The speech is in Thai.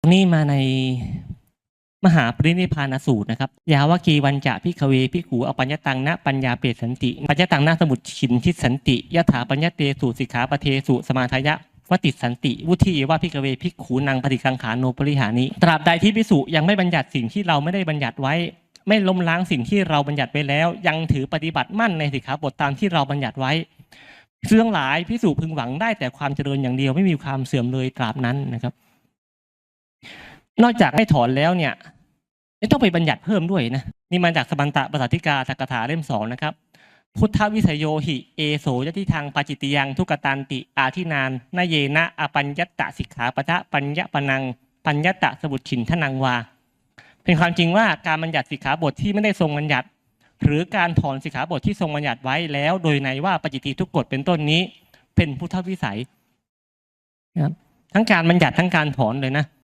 ตรงนี้มาในมหาปรินิพานสูตรนะครับ ยาวกีวันจะพิกเวพิขูอปัญญตังนะปัญญาเปตสันติ ปัญญตังนะสมุดฉินทิสันติยถาปัญญเตสูสิกขาปเทสุสมาทายะวติสันติ วุฒิเอว่าพิกเวพิขูนางปฏิกังขาโนปริหานิตราบใดที่พิสุยังไม่บัญญัติสิ่งที่เราไม่ได้บัญญัติไว้ ไม่ล้มล้างสิ่งที่เราบัญญัติไปแล้ว ยังถือปฏิบัติมั่นในสิกขาบทตามที่เราบัญญัติไว้เรื่องหลายพิสูจพึงหวังได้แต่ความเจริญอย่างเดียวไม่มีความเสื่อมเลยตราบนั้นนะครับ นอกจากให้ถอนแล้วเนี่ยไม่ต้องไปบัญญัติเพิ่มด้วยนะนี่มาจากสมันตะปสัตติกาตกถาเล่มสองนะครับ พุทธวิสยโยหิเอโสยติทางปาจิติยังทุกตันติ อาทินานนาเยนะอปัญญตตสิกขาปะทะปัญญปนัง ปัญญตตสมุทฉินทนังวา เป็นความจริงว่าการบัญญัติสิกขาบทที่ไม่ได้ทรงบัญญัติ หรือการถอนสิกขาบทที่ทรงบัญญัติไว้แล้ว โดยในว่าปจิติทุกกฎเป็นต้นนี้ เป็นพุทธวิสัยนะครับทั้งการบัญญัติทั้งการถอนเลยนะ